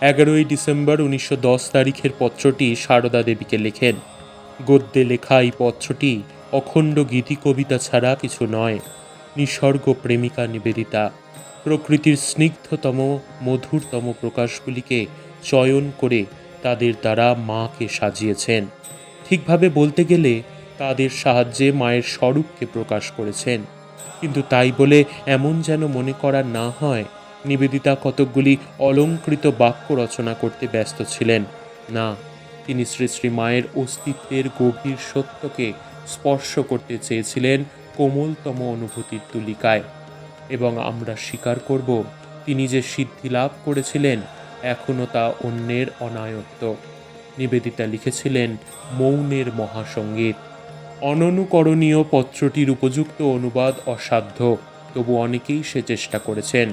এগারোই ডিসেম্বর উনিশশো দশ তারিখের পত্রটি সারদা দেবীকে লেখেন। গদ্যে লেখা এই পত্রটি অখণ্ড গীতি কবিতা ছাড়া কিছু নয়, নিসর্গ প্রেমিকা নিবেদিতা। প্রকৃতির স্নিগ্ধতম, মধুরতম প্রকাশগুলিকে চয়ন করে তাদের দ্বারা মাকে সাজিয়েছেন। ঠিকভাবে বলতে গেলে তাদের সাহায্যে মায়ের স্বরূপকে প্রকাশ করেছেন। কিন্তু তাই বলে এমন যেন মনে করা না হয় নিবেদিতা কতকগুলি অলঙ্কৃত বাক্য রচনা করতে ব্যস্ত ছিলেন। না, তিনি শ্রী শ্রী মায়ের অস্তিত্বের গভীর সত্যকে স্পর্শ করতে চেয়েছিলেন কোমলতম অনুভূতির তুলিকায়। এবং আমরা স্বীকার করব, তিনি যে সিদ্ধি লাভ করেছিলেন এখনও তা অন্যের অনায়ত্ত। নিবেদিতা লিখেছিলেন, মৌনের মহাসঙ্গীত অননুকরণীয় পত্রটির উপযুক্ত অনুবাদ অসাধ্য, তবু অনেকেই সে চেষ্টা করেছেন।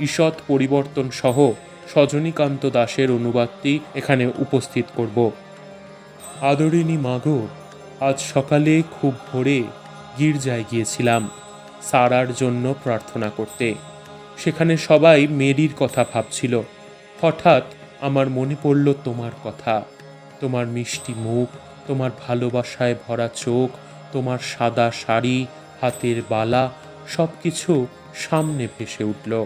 ঈষৎ পরিবর্তন সহ সজনীকান্ত দাসের অনুবাদটি এখানে উপস্থিত করব। আদরিনী মাগো, আজ সকালে খুব ভোরে গির্জায় গিয়েছিলাম, সারার জন্য প্রার্থনা করতে। সেখানে সবাই মেরির কথা ভাবছিল। হঠাৎ আমার মনে পড়ল তোমার কথা। তোমার মিষ্টি মুখ, তোমার ভালোবাসায় ভরা চোখ, তোমার সাদা শাড়ি, হাতের বালা সব কিছু সামনে ভেসে উঠল।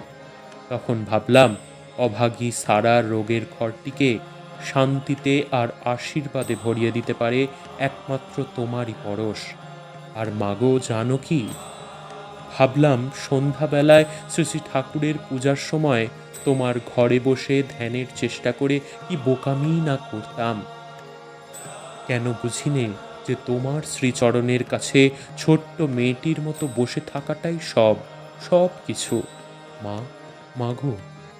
তখন ভাবলাম, অভাগী সারা রোগের ঘরটিকে শান্তিতে আর আশীর্বাদে ভরিয়ে দিতে পারে একমাত্র তোমারই পরশ। আর মাগো, জানো কি? ভাবলাম সন্ধ্যাবেলায় শ্রী শ্রী ঠাকুরের পূজার সময় তোমার ঘরে বসে ধ্যানের চেষ্টা করে কি বোকামি না করতাম। কেন বুঝিনে যে তোমার শ্রীচরণের কাছে ছোট্ট মেয়েটির মতো বসে থাকাটাই সব সব কিছু। মা মাগো,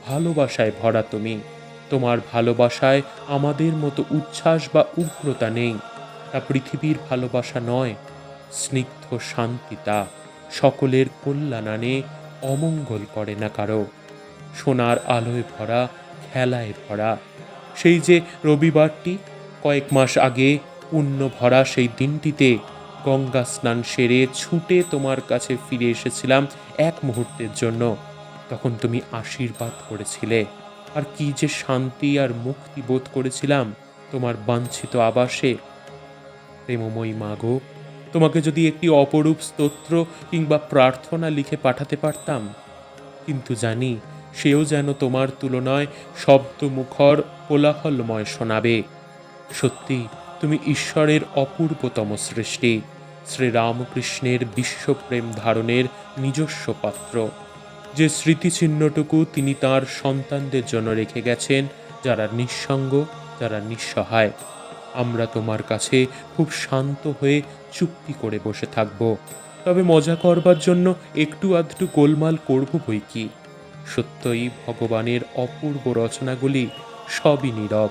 ভালোবাসায় ভরা তুমি। তোমার ভালোবাসায় আমাদের মতো উচ্ছ্বাস বা উগ্রতা নেই। তা পৃথিবীর ভালোবাসা নয়, স্নিগ্ধ শান্তি তা। সকলের কল্যাণ আনে অমঙ্গল করে না কারও। সোনার আলোয় ভরা, খেলায় ভরা। সেই যে রবিবারটি, কয়েক মাস আগে পুণ্য ভরা সেই দিনটিতে গঙ্গা স্নান সেরে ছুটে তোমার কাছে ফিরে এসেছিলাম এক মুহূর্তের জন্য। তখন তুমি আশীর্বাদ করেছিলে। আর কি যে শান্তি আর মুক্তি বোধ করেছিলাম তোমার বাঞ্ছিত আবাসে। প্রেমময়ী মাগো তোমাকে যদি একটি অপরূপ স্তোত্র কিংবা প্রার্থনা লিখে পাঠাতে পারতাম, কিন্তু জানি সেও যেন তোমার তুলনায় শব্দমুখর কোলাহলময় শোনাবে। সত্যি, তুমি ঈশ্বরের অপূর্বতম সৃষ্টি, শ্রীরামকৃষ্ণের বিশ্বপ্রেম ধারণের নিজস্ব পাত্র। যে স্মৃতিচিহ্নটুকু তিনি তার সন্তানদের জন্য রেখে গেছেন, যারা নিঃসঙ্গ, যারা নিঃসহায়। আমরা তোমার কাছে খুব শান্ত হয়ে চুক্তি করে বসে থাকব। তবে মজা করবার জন্য একটু আধটু গোলমাল করব বই কি? সত্যই ভগবানের অপূর্ব রচনাগুলি সবই নীরব।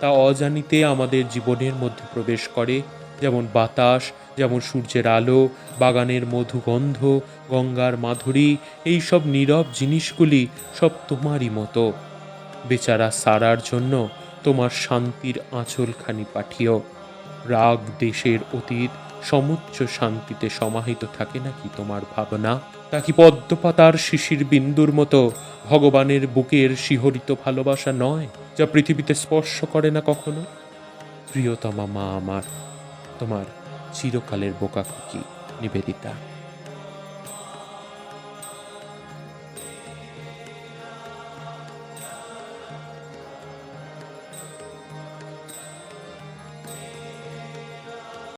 তা অজানিতে আমাদের জীবনের মধ্যে প্রবেশ করে, যেমন বাতাস যেমন সূর্যের আলো, বাগানের মধুগন্ধ গঙ্গার মাধুরী, এই সব নীরব জিনিসগুলি সব তোমারই মতো। বেচারা সারার জন্য তোমার শান্তির আঁচলখানি পাঠিও। রাগ দেশের অতীত, সমুচ্চ শান্তিতে সমাহিত থাকে নাকি তোমার ভাবনা? তা কি পদ্মপাতার শিশির বিন্দুর মতো ভগবানের বুকের শিহরিত ভালোবাসা নয়, যা পৃথিবীতে স্পর্শ করে না কখনো? প্রিয়তমা মা আমার, তোমার চিরকালের বোকা খুকি নিবেদিতা।